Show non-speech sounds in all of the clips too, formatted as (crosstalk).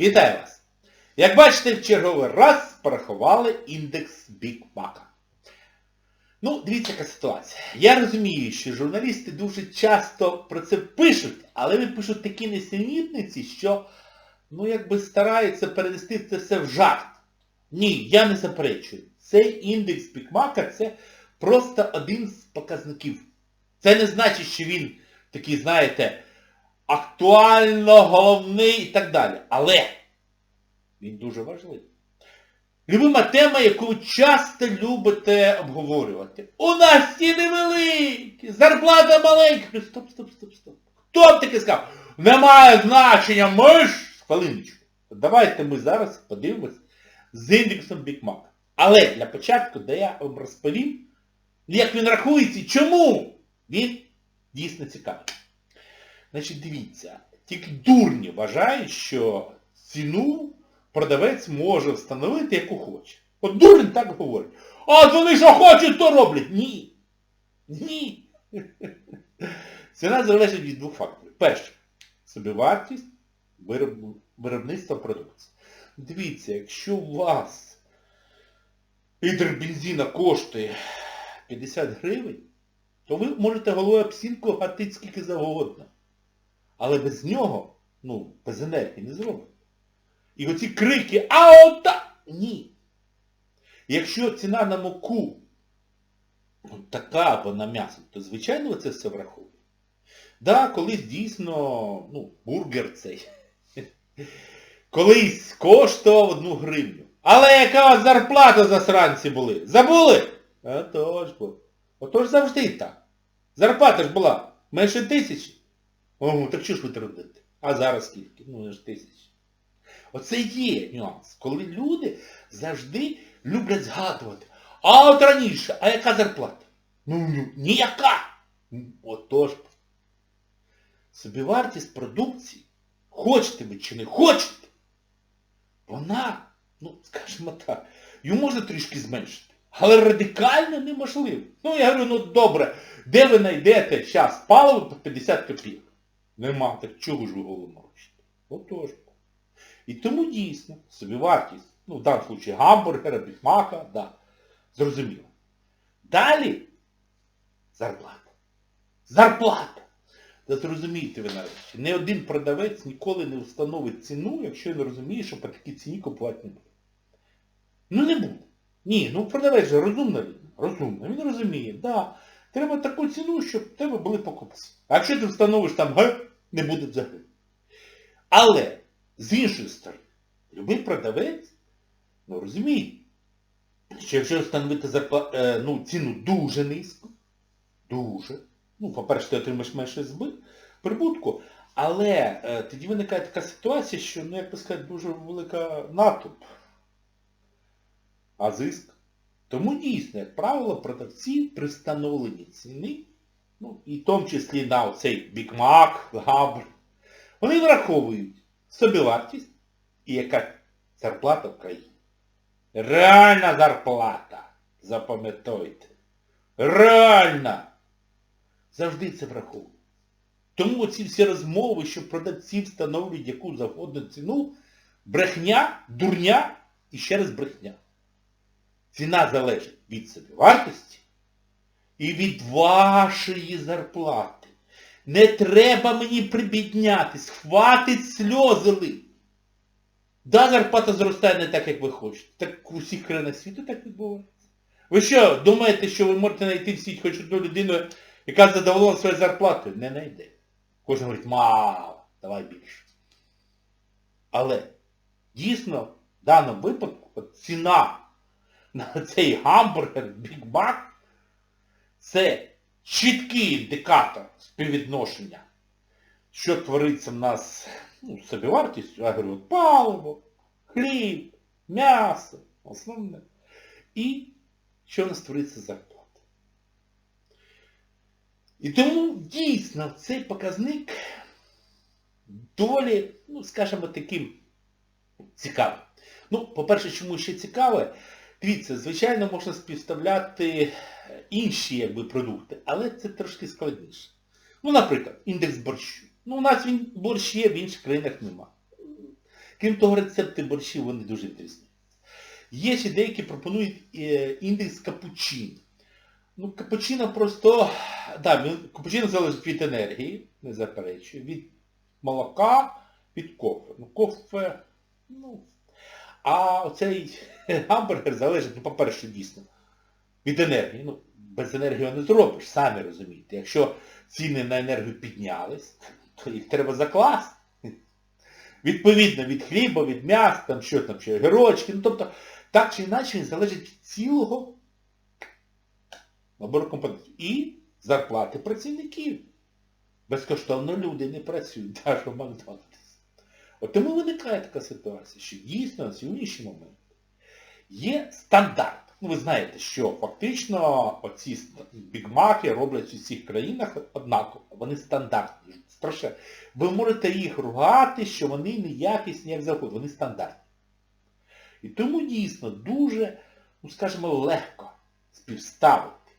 Вітаю вас! Як бачите, в черговий раз порахували індекс Mac. Ну, дивіться, яка ситуація. Я розумію, що журналісти дуже часто про це пишуть, але вони пишуть такі несенітниці, що, ну, якби стараються перевести це все в жарт. Ні, я не заперечую. Цей індекс Mac це просто один з показників. Це не значить, що він такий, знаєте, актуально головний і так далі. Але він дуже важливий. Любима тема, яку ви часто любите обговорювати. У нас ціни великі, зарплата маленька. Стоп, стоп, стоп, стоп. Хто б таки сказав? Немає значення, ми ж... Хвилиночку. Давайте ми зараз подивимось з індексом Mac. Але для початку, де я вам розповім, як він рахується чому він дійсно цікавий. Значить, дивіться, тільки дурні вважають, що ціну продавець може встановити, яку хоче. От дурень так говорить. А вони що хочуть, то роблять. Ні. Ні. Ціна залежить від двох факторів. Перше, собівартість виробництва продукції. Дивіться, якщо у вас літр бензина коштує 50 гривень, то ви можете головою об стінку гатити скільки завгодно. Але без нього, ну, без енергії не зробите. І оці крики, а ота! Ні. Якщо ціна на муку ну, така або на м'ясо, то звичайно це все враховує. Да, колись дійсно, ну, бургер цей. (laughs) Колись коштував одну гривню. Але яка у вас зарплата засранці були? Забули? А то ж бо. Отож завжди так. Зарплата ж була менше тисячі. Ого, так що ж ви трудите? А зараз скільки? Ну, ж тисячі. Оце є нюанс, коли люди завжди люблять згадувати. А от раніше, а яка зарплата? Ну, ну ніяка. Отож. Собівартість продукції, хочете ви чи не хочете, вона, ну, скажімо так, її можна трішки зменшити, але радикально неможливо. Ну, я говорю, ну добре, де ви знайдете зараз паливо по 50 копійок? Нема, так чого ж ви голову морочите? Отож. І тому дійсно, собівартість, ну в даному випадку гамбургера, бігмака, да, зрозуміло. Далі зарплата. Зарплата! Та зрозумійте ви нарешті, ні один продавець ніколи не встановить ціну, якщо він розуміє, що по такій ціні купувати не буде. Ну не буде. Ні, ну продавець же розумна людина, розумна. Він розуміє, да, треба таку ціну, щоб в тебе були покупці. А якщо ти встановиш там Г, не буде взагалі. Але, з іншої сторони, любий продавець, ну розуміє, що якщо встановити зарпла... е, ну, ціну дуже низько, дуже, ну, по-перше, ти отримаєш менше збит, прибутку, але е, тоді виникає така ситуація, що, ну, як би сказати, дуже велика натовп, а зиск. Тому дійсно, як правило, продавці при встановленні ціни, ну, і в тому числі на цей бікмак, габр, вони враховують собівартість і яка зарплата в країні. Реальна зарплата, запам'ятайте. Реальна. Завжди це враховують. Тому ці всі розмови, що продавці встановлюють яку завгодно ціну, брехня, дурня і ще раз брехня. Ціна залежить від собівартості і від вашої зарплати. Не треба мені прибіднятись, хватить сльози лить. Да, зарплата зростає не так, як ви хочете. Так у всіх країнах світу так відбувається. Ви що, думаєте, що ви можете знайти в світі хоч одну людину, яка задоволена своєю зарплатою? Не знайде. Кожен говорить, мало, давай більше. Але дійсно, в даному випадку, ціна на цей гамбургер Mac це чіткий індикатор співвідношення, що твориться в нас ну, собівартістю, говорю, паливо, хліб, м'ясо, основне. І що в нас твориться зарплата. І тому дійсно цей показник долі, ну, скажімо, таким цікавим. Ну, по-перше, чому ще цікаве, дивіться, звичайно, можна співставляти інші якби, продукти, але це трошки складніше. Ну, наприклад, індекс борщу. Ну, у нас він борщ є, в інших країнах нема. Крім того, рецепти борщів вони дуже інтересні. Є ще деякі пропонують е, індекс капучино. Ну, капучино просто, да, капучино залежить від енергії, не заперечую, від молока, від кофе. Ну, кофе, ну. А оцей (laughs) гамбургер залежить, ну, по-перше, дійсно, від енергії. Ну, без енергії не зробиш, самі розумієте. Якщо ціни на енергію піднялись, то їх треба закласти. Відповідно від хліба, від м'яса, там що там ще, гірочки. Ну, тобто, так чи інакше залежить від цілого набору компонентів. І зарплати працівників. Безкоштовно люди не працюють, навіть в Макдональдс. От тому виникає така ситуація, що дійсно на сьогоднішній момент є стандарт. Ну, ви знаєте, що фактично оці бігмаки роблять в усіх країнах однаково. Вони стандартні. Страшно. Ви можете їх ругати, що вони неякісні, як завгодно. Вони стандартні. І тому дійсно дуже, ну скажімо, легко співставити.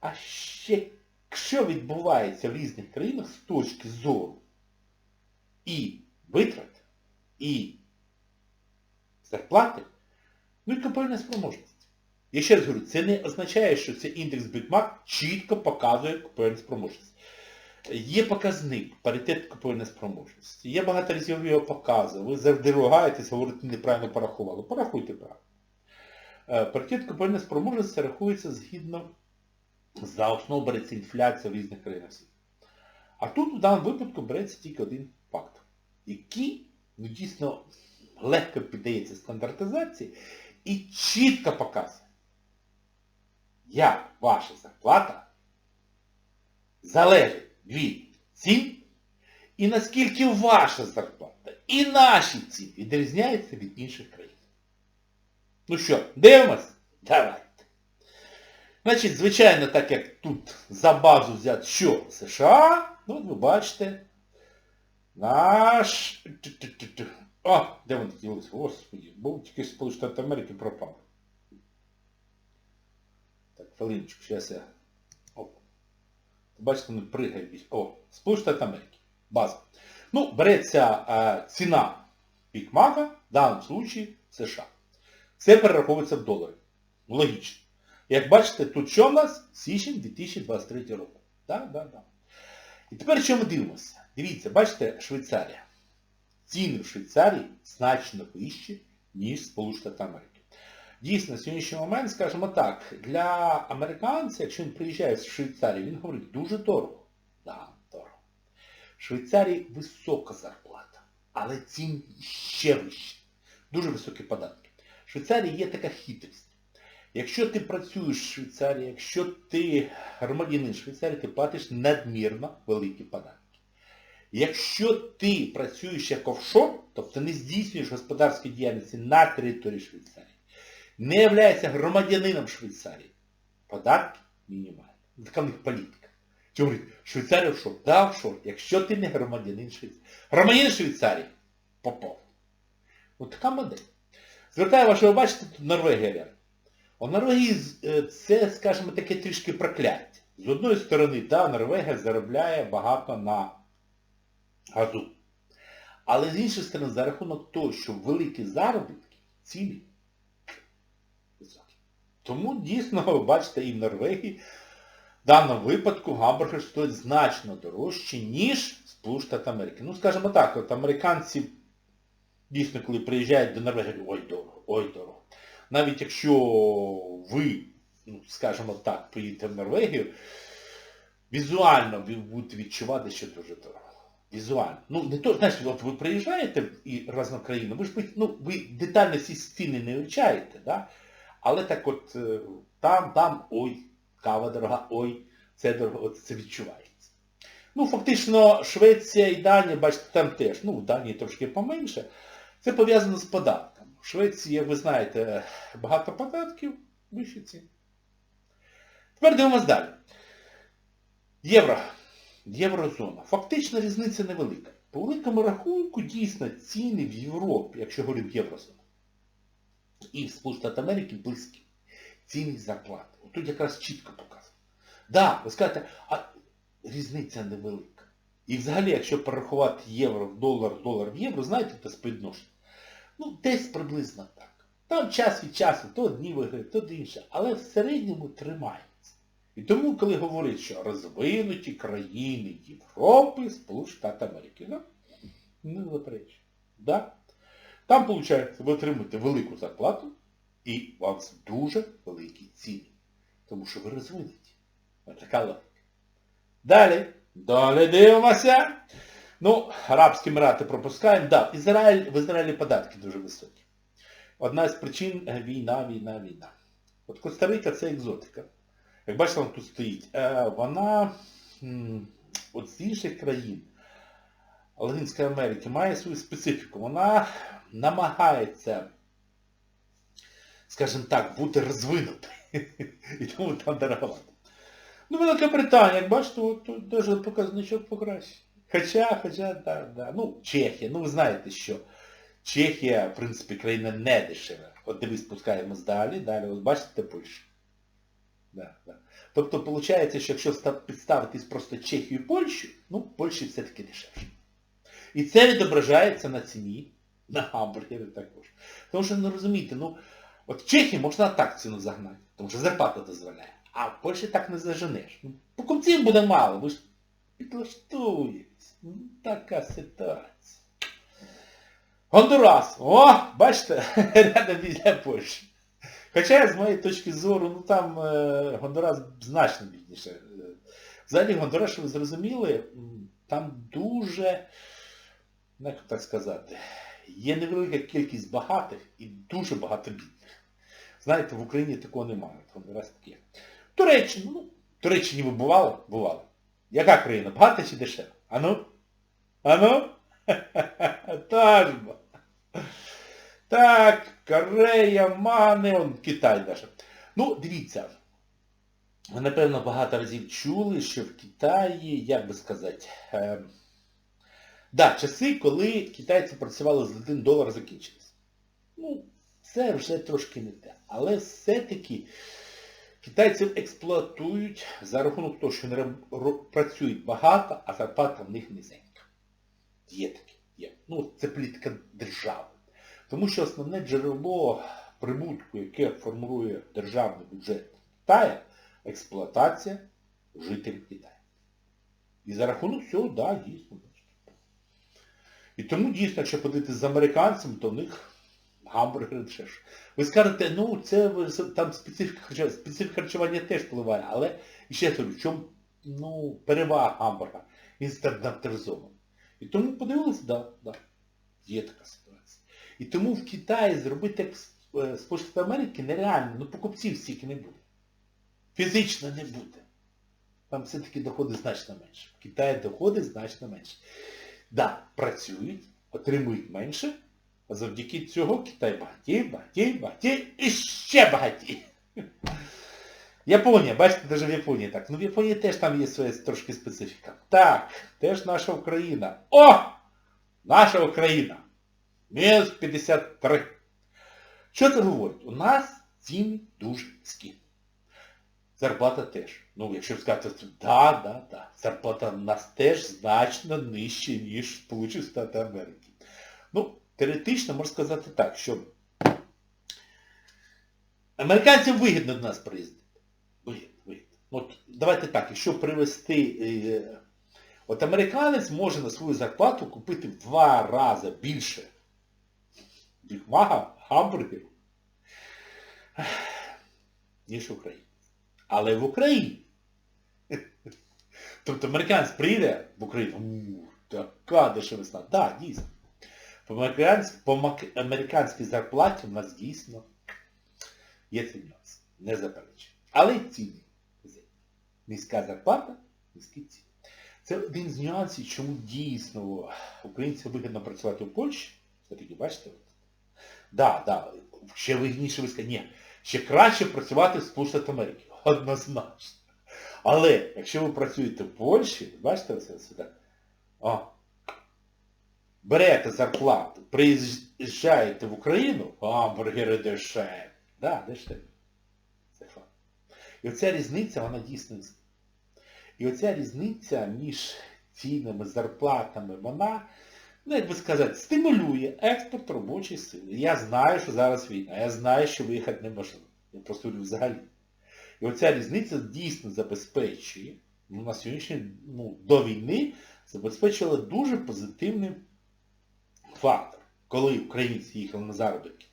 А ще що відбувається в різних країнах з точки зору і витрат, і зарплати, ну і купівельна спроможність. Я ще раз говорю, це не означає, що цей індекс Бітмак чітко показує купівельну спроможність. Є показник, паритет купівельної спроможності. Я багато разів його показував. Ви завжди ругаєтесь, говорите, неправильно порахували. Порахуйте правильно. Е, Паритет купівельної спроможності рахується згідно за основу береться інфляція в різних країнах світу. А тут в даному випадку береться тільки один фактор, який ну, дійсно легко піддається стандартизації і чітко показує, як ваша зарплата залежить від цін і наскільки ваша зарплата і наші ціни відрізняються від інших країн. Ну що, дивимось? Давайте. Значить, звичайно, так як тут за базу взяти що? США, ну от ви бачите, наш... О, де вони ділися? Господи, був тільки Сполучені Штати Америки пропав. Хвилиночку, зараз я... Оп. Бачите, вони пригають. О, Сполучені Штати Америки. База. Ну, береться е, ціна Бікмака, в даному случаї США. Це перераховується в долари. Ну, Логічно. Як бачите, тут що в нас? Січень 2023 року. Так, так, так. І тепер що ми дивимося? Дивіться, бачите, Швейцарія. Ціни в Швейцарії значно вищі, ніж Сполучені Штати Америки. Дійсно, на сьогоднішній момент, скажімо так, для американця, якщо він приїжджає з Швейцарії, він говорить, дуже дорого. Так, дорого. В Швейцарії висока зарплата, але ціни ще вищі. Дуже високі податки. В Швейцарії є така хитрість. Якщо ти працюєш в Швейцарії, якщо ти громадянин Швейцарії, ти платиш надмірно великі податки. Якщо ти працюєш як офшор, тобто не здійснюєш господарської діяльності на території Швейцарії, не являєшся громадянином Швейцарії, податки мінімальні. Така в них політика. Чи говорить, Швейцарія офшор? Да, офшор. Якщо ти не громадянин Швейцарії. Громадянин Швейцарії попов. Ось така модель. Звертаю вашу, ви бачите, тут Норвегія. У Норвегії е, це, скажімо, таке трішки прокляття. З одної сторони, да, Норвегія заробляє багато на газу. Але з іншої сторони, за рахунок того, що великі заробітки, високі. Тому дійсно, бачите, і в Норвегії в даному випадку гамбургер стоїть значно дорожче, ніж Сполучені Америки. Ну, скажімо так, от американці дійсно, коли приїжджають до Норвегії, ой, дорого, ой, дорого. Навіть якщо ви, ну, скажімо так, поїдете в Норвегію, візуально ви будете відчувати, що дуже дорого. Візуально. Ну, не то, знаєш, от ви приїжджаєте і разну країну, ви ж ну, ви детально ці ціни не вивчаєте, да? Але так от е, там, там, ой, кава дорога, ой, це дорого, це відчувається. Ну, фактично, Швеція і Данія, бачите, там теж, ну, в Данії трошки поменше, це пов'язано з податками. В Швеції, як ви знаєте, багато податків, вищі ціни. Тепер дивимось далі. Євро. Єврозона. Фактично різниця невелика. По великому рахунку, дійсно, ціни в Європі, якщо говоримо Єврозона, і в Сполучені Америки близькі. Ціни зарплати. Тут якраз чітко показано. Так, да, ви скажете, а різниця невелика. І взагалі, якщо порахувати євро в долар, долар в євро, знаєте це співвідношення? Ну, десь приблизно так. Там час від часу, то одні виграють, то інше, але в середньому тримається. І тому, коли говорять, що розвинуті країни Європи, Сполучені Штати Америки, да? не заперечую. Да? Там, виходить, ви отримуєте велику зарплату і у вас дуже великі ціни. Тому що ви розвинуті. Така логіка. Далі. Далі дивимося. Ну, Арабські Емірати пропускаємо. Да, Ізраїль, в Ізраїлі податки дуже високі. Одна з причин війна, війна, війна. От Коста-Рика це екзотика. Як бачите, вона тут стоїть. Е, Вона от з інших країн Латинської Америки має свою специфіку. Вона намагається, скажімо так, бути розвинутою. І тому там дороговато. Ну, Велика Британія, як бачите, тут даже показничок покраще. Хоча, хоча, да, да. Ну, Чехія, ну ви знаєте, що Чехія, в принципі, країна не дешева. От дивись, спускаємось далі, далі, от бачите Польща. Да, да. Тобто, виходить, що якщо підставитись просто Чехію і Польщу, ну, Польщі все-таки дешевше. І це відображається на ціні, на гамбургери також. Тому що, ну розумієте, ну, от в Чехії можна так ціну загнати, тому що зарплата дозволяє. А в Польщі так не заженеш. Ну, покупців буде мало, ви ж підлаштуєтесь. Ну, така ситуація. Гондурас. О, бачите, (laughs) рядом біля Польщі. Хоча, з моєї точки зору, ну там е, Гондурас значно бідніше. Е, Взагалі Гондурас, що ви зрозуміли, там дуже, як так сказати, є невелика кількість багатих і дуже багато бідних. Знаєте, в Україні такого немає. Гондурас таке. Туреччина, ну, Туреччині ви бували? Бували. Яка країна? Багата чи дешева? Ану? Ану? (laughs) Та ж бо. Так, Корея, Мани, он Китай даже. Ну, дивіться. Ви, напевно, багато разів чули, що в Китаї, як би сказати, е, да, часи, коли китайці працювали з 1 долар закінчились. Ну, це вже трошки не те. Але все-таки китайців експлуатують за рахунок того, що вони працюють багато, а зарплата в них низенька. Є таке. Є. Ну, це політика держави. Тому що основне джерело прибутку, яке формує державний бюджет Китаю, експлуатація жителів Китаю. І за рахунок цього, так, да, дійсно. І тому дійсно, якщо подивитися з американцями, то в них гамбургери дешевше. Ви скажете, ну це там специфіка харчування, специфіка харчування теж впливає, але ще говорю, в чому ну, перевага гамбурга? Він стандартизований. І тому подивилися, да, да, є така ситуація. І тому в Китаї зробити як е, Сполучених Америки нереально, ну покупців стільки не буде. Фізично не буде. Там все-таки доходи значно менше. В Китаї доходи значно менше. Да, працюють, отримують менше, а завдяки цього Китай багатіє, багатіє, багатіє і ще багатіє. Японія, бачите, навіть в Японії так. Ну в Японії теж там є своя трошки специфіка. Так, теж наша Україна. О! Наша Україна. Мінус 53. Що це говорить? У нас ціни дуже низькі. Зарплата теж. Ну, якщо сказати, то да, да, да. Зарплата у нас теж значно нижча, ніж в Сполучених Штатах Америки. Ну, теоретично можна сказати так, що американцям вигідно до нас приїздити. Вигідно, вигідно. От давайте так, якщо привезти... Е, от американець може на свою зарплату купити в два рази більше бігмага, гамбургерів, ніж українець. Але в Україні. Тобто американець прийде в Україну, така дешевизна. Так, дійсно. По американській, зарплаті в нас дійсно є цей нюанс. Не заперечую. Але й ціни. Низька зарплата, низькі ціни. Це один з нюансів, чому дійсно українцям вигідно працювати в Польщі. Все-таки, бачите? Да, да, ще вигідніше ви ні, ще краще працювати в Сполучених Америки. Однозначно. Але якщо ви працюєте в Польщі, бачите оце сюди, о, берете зарплату, приїжджаєте в Україну, гамбургери дешеві. Да, дешеві. Це факт. І оця різниця, вона дійсно існує. І оця різниця між цінами, зарплатами, вона ну як би сказати, стимулює експорт робочої сили. Я знаю, що зараз війна, я знаю, що виїхати неможливо. Я просто взагалі. І оця різниця дійсно забезпечує, ну, на сьогоднішній, ну, до війни забезпечила дуже позитивний фактор. Коли українці їхали на заробітки.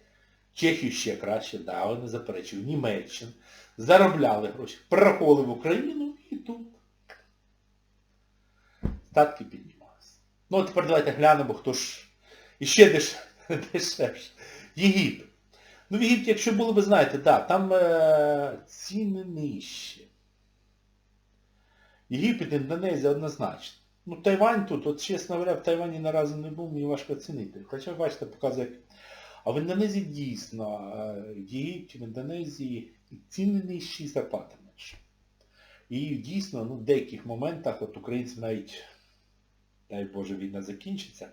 Чехію ще краще, да, вони заперечують, Німеччину, заробляли гроші, перераховували в Україну і тут статки піднімалися. Ну, от тепер давайте глянемо, хто ж іще деш... (laughs) дешевше. Єгипет. Ну, в Єгипті, якщо було, ви знаєте, да, там е... ціни нижчі. Єгипет, Індонезія однозначно. Ну, Тайвань тут, от чесно говоря, в Тайвані ні разу не був, мені важко оцінити. Хоча, бачите, показує. А в Індонезії дійсно, е, в Єгипті, в Індонезії ціни нижчі і зарплати менше. І дійсно, ну, в деяких моментах, от українці навіть, дай Боже, війна закінчиться,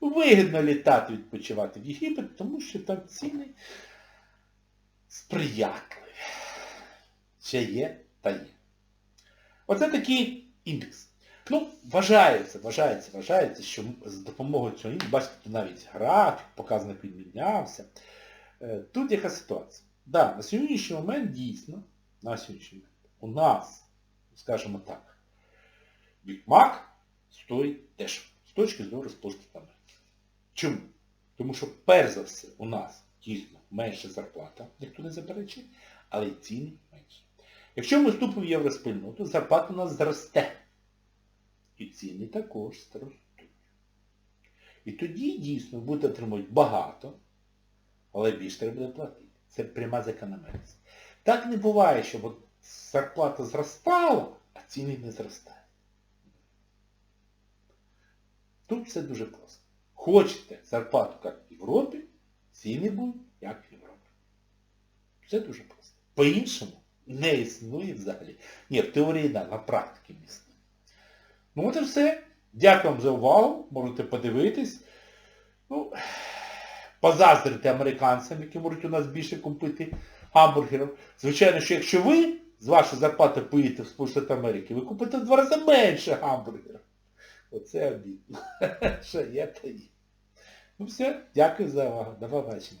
вигідно літати, відпочивати в Єгипет, тому що там ціни сприятливі. Ще є та є. Оце такий індекс. Ну, вважається, вважається, вважається, що з допомогою цього індексу, бачите, навіть графік, показник відмінявся. Е, Тут яка ситуація? Да, на сьогоднішній момент дійсно, на сьогоднішній момент, у нас, скажімо так, бікмак стоїть дешево, з точки зору Америки. Чому? Тому що, перш за все, у нас дійсно менша зарплата, ніхто не заперечує, але ціни менші. Якщо ми вступимо в євроспільноту, зарплата у нас зросте. І ціни також зростуть. І тоді дійсно будете отримувати багато, але більше треба буде платити. Це пряма закономірність. Так не буває, щоб зарплата зростала, а ціни не зростають. Тут все дуже просто. Хочете зарплату, як в Європі, ціни будуть, як в Європі. Все дуже просто. По-іншому не існує взагалі. Ні, в теорії, да, на практиці існує. Ну от і все. Дякую вам за увагу. Можете подивитись. Ну, позаздрити американцям, які можуть у нас більше купити гамбургерів. Звичайно, що якщо ви з вашої зарплати поїдете в Сполучені Америки, ви купите в два рази менше гамбургерів. Оце обідно. (laughs) Що є, то є. Ну все, дякую за увагу. До побачення.